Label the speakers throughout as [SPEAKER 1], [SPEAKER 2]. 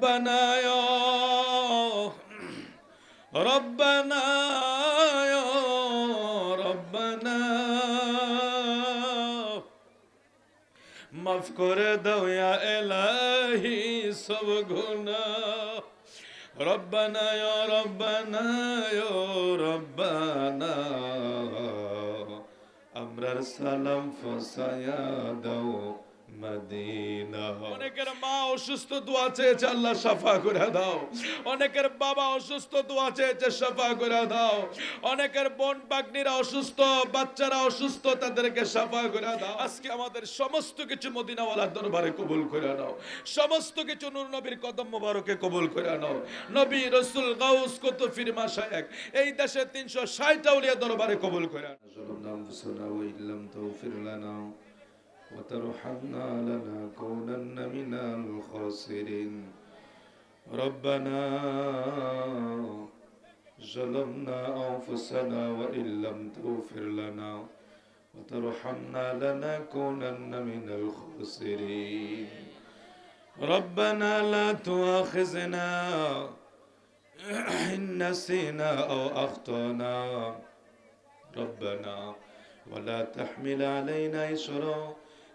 [SPEAKER 1] ربنا يا ربنا يا ربنا মাফ করে দাও ইয়া এলাহি সব গুনাহ রব্বানা ইয়া রব্বানা ইয়া রব্বানা আমরার সালাম ফসায়া দাও মদিনা অনেকের মা অসুস্থ দোয়া চেয়েছে আল্লাহ সাফা করে দাও অনেকের বাবা অসুস্থ দোয়া চেয়েছে সাফা করে দাও অনেকের বোন বাগনিরা অসুস্থ বাচ্চারা অসুস্থ তাদেরকে সাফা করে দাও আজকে আমাদের সমস্ত কিছু মদিনাওয়ালার দরবারে কবুল করে নাও সমস্ত কিছু নূর নবীর কদম মোবারকে কবুল করে নাও নবী রসুল গাউস কত ফিরমা শায়েক এই দেশে তিনশো ষাট আউলিয়া দরবারে কবুল করে নাও
[SPEAKER 2] وترحمنا لنكونن من الخاسرين. ربنا ظلمنا أنفسنا وإن لم تغفر لنا وترحمنا لنكونن من الخاسرين. ربنا لا تؤاخذنا إن نسينا أو أخطأنا. ربنا ولا تحمل علينا إصرا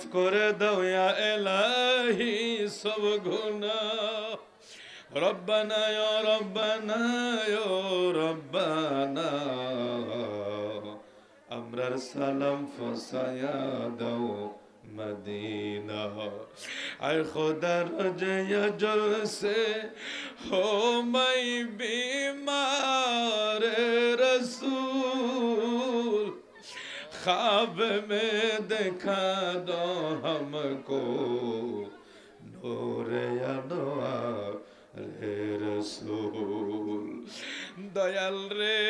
[SPEAKER 1] মাফ করে দাও ইয়া এলাহি, সব গুনা রব্বানা ইয়া রব্বানা ইয়া রব্বানা।
[SPEAKER 2] আমরার সালাম ফসায়া দাও
[SPEAKER 1] مدینہ اے خدا رجے جل سے ہو میں ख्वाब में देखा दो हमको
[SPEAKER 2] নূর আনোয়ার রে রসূল
[SPEAKER 1] দয়াল রে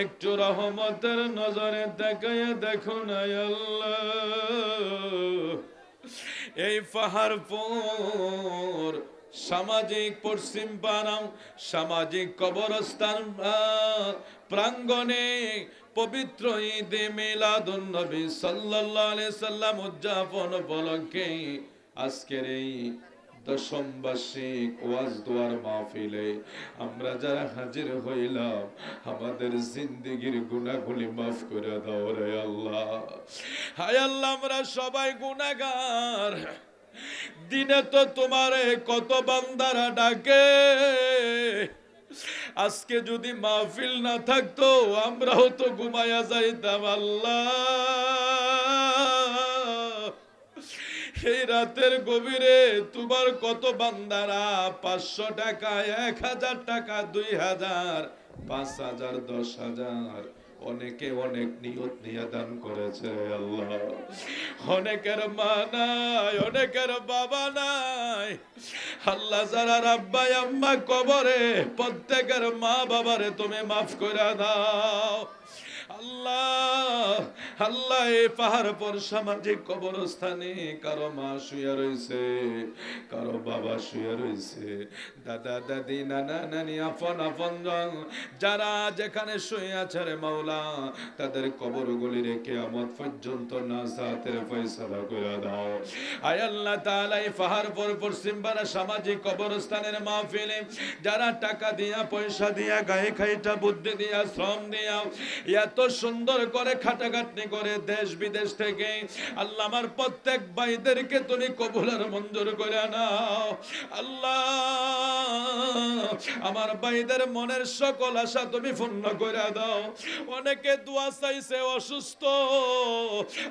[SPEAKER 1] একটু রহমতের নজরে দেখায় দেখুন আল্লাহ এই পাহাড়পুর সামাজিক পশ্চিম পাড়াম সামাজিক কবরস্থান আহ, প্রাঙ্গণে পবিত্র ঈদে মিলাদুন নবী সাল্লাল্লাহু আলাইহি সাল্লাম উদযাপন উপলক্ষে আজকের এই দশম বার্ষিক ওয়াজ দোয়ার মাহফিলে আমরা যারা হাজির হইলাম আমাদের জিন্দেগির গুনাহগুলি মাফ করে দাও রে আল্লাহ। হায় আল্লাহ আমরা সবাই গুনাহগার। দিনে তো তোমারে কত বান্দারা ডাকে। আজকে যদি মাহফিল না থাকতো, আমরাও তো ঘুমায়া যাইতাম, আল্লাহ। এই রাতের গভীরে তোমার কত বান্দারা? পাঁচশো টাকা, এক হাজার টাকা, দুই হাজার। পাঁচ হাজার, দশ হাজার। অনেকে অনেক নিয়ত নিয়ে দান করেছে, আল্লাহ। অনেকের মা নাই, অনেকের বাবা নাই। আল্লাহ যারা রাব্বাই আম্মা কবরে, প্রত্যেকের মা বাবারে তুমি মাফ করে দাও। আল্লাহ আল্লাহ, এই পাহাড় পর সামাজিক কবরস্থানে কারও মা শুয়ে রয়েছে, কারও বাবা শুয়ে রয়েছে। দাদা, দাদি, নানা, নানি, আপন আপন যারা যেখানে শুয়ে আছে রে মাওলা, তাদের কবরগুলি রেখে আমত পর্যন্ত না সাথের ফয়সালা করে দাও। আয় আল্লাহ তাআলা, এই পশ্চিম পাড়া সামাজিক কবরস্থানের মাহফিলে যারা টাকা দিয়া, পয়সা দিয়া, গায়ে খাইটা, বুদ্ধি দিয়া, শ্রম দিয়া, এত সুন্দর করে খাটাখাটনি করে দেশ বিদেশ থেকে। আল্লাহ আমার প্রত্যেক ভাইদেরকে তুমি কবুলার মঞ্জুর করে নাও। আল্লাহ আমার ভাইদের মনের সকল আশা তুমি পূর্ণ করে দাও। অনেকে দোয়া চাইছে, অসুস্থ।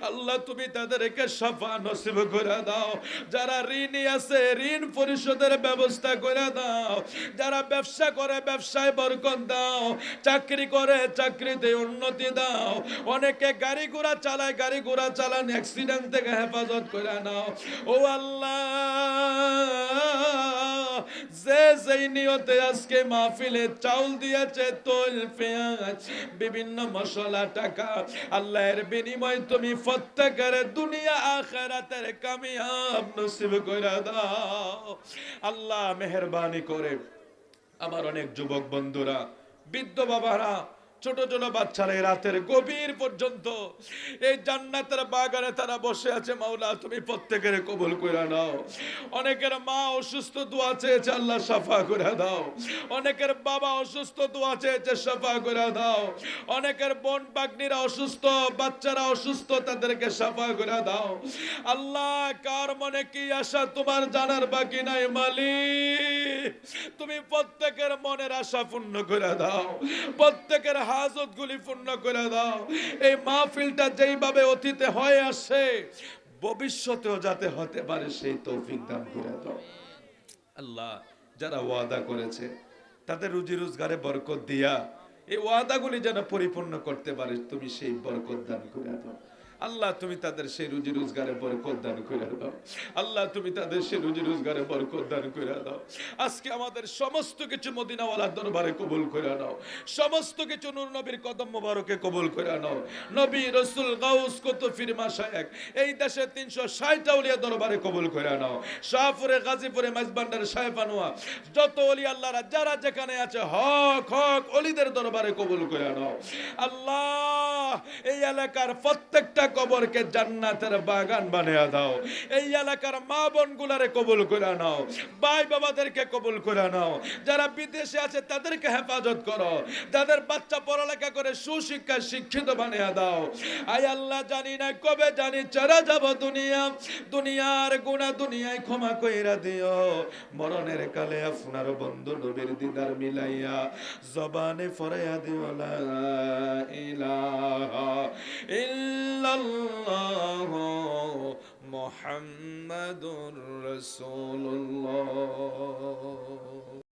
[SPEAKER 1] আল্লাহ, তুমি তাদেরকে সাফা নসিব করে দাও। যারা ঋণী আছে, ঋণ পরিশোধের ব্যবস্থা করে দাও। যারা ব্যবসা করে, ব্যবসায় বরকত দাও। চাকরি করে, চাকরিতে উন্নতি দাও। অনেকে গাড়ি ঘোড়া চালায়, গাড়ি ঘোড়া চালান অ্যাক্সিডেন্ট থেকে হেফাজত করে নাও। ও আল্লাহ! যেই আজকে মাহফিলে চাউল দিয়েছে, তৈল, পেঁয়াজ, বিভিন্ন মশলা, টাকা। আল্লাহর বিনিময় তুমি প্রত্যেকের দুনিয়া আখেরাতের কামিয়াব নসিব করে দাও। আল্লাহ মেহরবানি করে আমার অনেক যুবক বন্ধুরা, বৃদ্ধ বাবারা ছোট ছোট বাচ্চারা এই রাতের গভীর পর্যন্ত এই জান্নাতের বাগানে তারা বসে আছে, মাওলা, তুমি প্রত্যেকের কবুল করে নাও। অনেকের মা অসুস্থ, দোয়া চেয়েছে, আল্লাহ সাফা করে দাও। অনেকের বাবা অসুস্থ, দোয়া চেয়েছে, সাফা করে দাও। অনেকের বোন পাগনিরা অসুস্থ, বাচ্চারা অসুস্থ, তাদেরকে সাফা করে দাও। আল্লাহ, কার মনে কি আশা? তোমার জানার বাকি নাই, মালিক। তুমি প্রত্যেকের মনের আশা পূর্ণ করে দাও। প্রত্যেকের হাজত গুলি পূর্ণ করে দাও। এই মাহফিলটা যেইভাবে অতীতে হয়ে আসে ভবিষ্যতেও যাতে হতে পারে সেই তৌফিক দান করে দাও। আল্লাহ, যারা ওয়াদা করেছে, তাদের রুজি রোজগারে বরকত দিয়া, এই ওয়াদাগুলি যেন পরিপূর্ণ করতে পারে, তুমি সেই বরকত দান করে দাও। আল্লাহ তুমি তাদের সেই রুজি রোজগারে বরকত দান করে দাও। আল্লাহ তুমি তাদের সেই রুজি রোজগারে বরকত দান করে দাও। আজকে আমাদের সমস্ত কিছু মদিনাওয়ালার দরবারে কবুল করে নাও। সমস্ত কিছু নূর নবীর কদম মোবারকে কবুল করে নাও। নবী রসুল গাউস কত ফিরমা শায়েক এই দেশে তিনশো ষাট আউলিয়া দরবারে কবুল করে নাও। শাহপুরে, গাজীপুরে মাইজবান্ডার সাহেবানুয়া, যত অলি আল্লাহরা যারা যেখানে আছে, হক হক অলিদের দরবারে কবুল করে নাও। আল্লাহ, এই এলাকার প্রত্যেকটা কবরকে জান্নাতের বাগান বানিয়ে দাও। এই এলাকার মা বোন গুলারে কবুল করে নাও। ভাই বাবাদেরকে কবুল করে নাও। যারা বিদেশে আছে, তাদেরকে হেফাজত করো। যাদের বাচ্চা পড়ালেখা করে সুশিক্ষা শিক্ষিত বানিয়ে দাও। আই আল্লাহ, জানি না কবে, জানি চরা যাব দুনিয়া। দুনিয়ার গুণা দুনিয়ায় ক্ষমা কইরা দিও। মরণের কালে আপনার বন্ধু নবীর দিদার মিলাইয়া জবানে ফরাইয়া দিও, লা ইলাহা ইল্লাল্লাহ رسول রাসূলুল্লাহ।